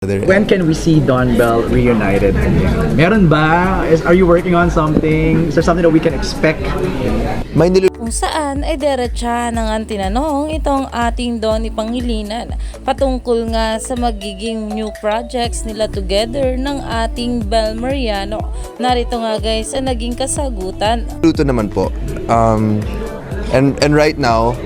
When can we see Don Bell reunited? Meron ba? Is, are you working on something? Is there something that we can expect? May nilu- Kung saan ay diretsa nang ang tinanong itong ating Donnie Pangilinan patungkol nga sa magiging new projects nila together ng ating Bel Mariano. Narito nga guys ang naging kasagutan. luto naman po. Um, and and right now,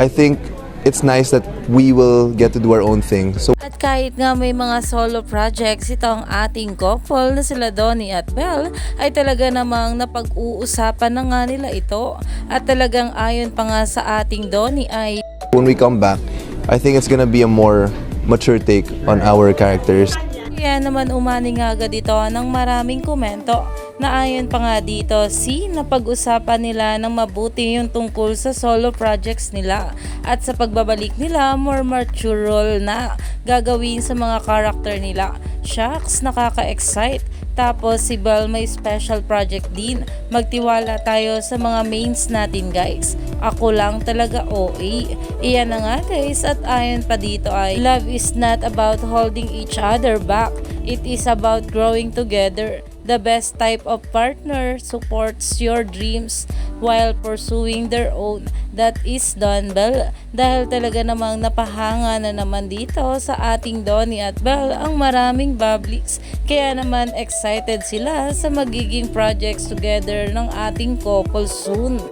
I think it's nice that we will get to do our own thing. So At kahit nga may mga solo projects itong ating couple na sila Donnie at Belle ay talaga namang napag-uusapan na nga nila ito. At talagang ayon pa nga sa ating Donnie ay when we come back, I think it's gonna be a more mature take on our characters. Kaya naman umani nga agad ito ng maraming komento na ayon pa nga dito si napag-usapan nila ng mabuti yung tungkol sa solo projects nila at sa pagbabalik nila more mature role na gagawin sa mga karakter nila. Shucks, nakaka-excite. Tapos si Belle may special project din. Magtiwala tayo sa mga mains natin guys. Ako lang talaga OA. Iyan na nga guys at ayon pa dito ay Love is not about holding each other back. It is about growing together. The best type of partner supports your dreams while pursuing their own. That is Don Bell. Dahil talaga namang napahanga na naman dito sa ating Donnie at Bell ang maraming bubblies. Kaya naman excited sila sa magiging projects together ng ating couple soon.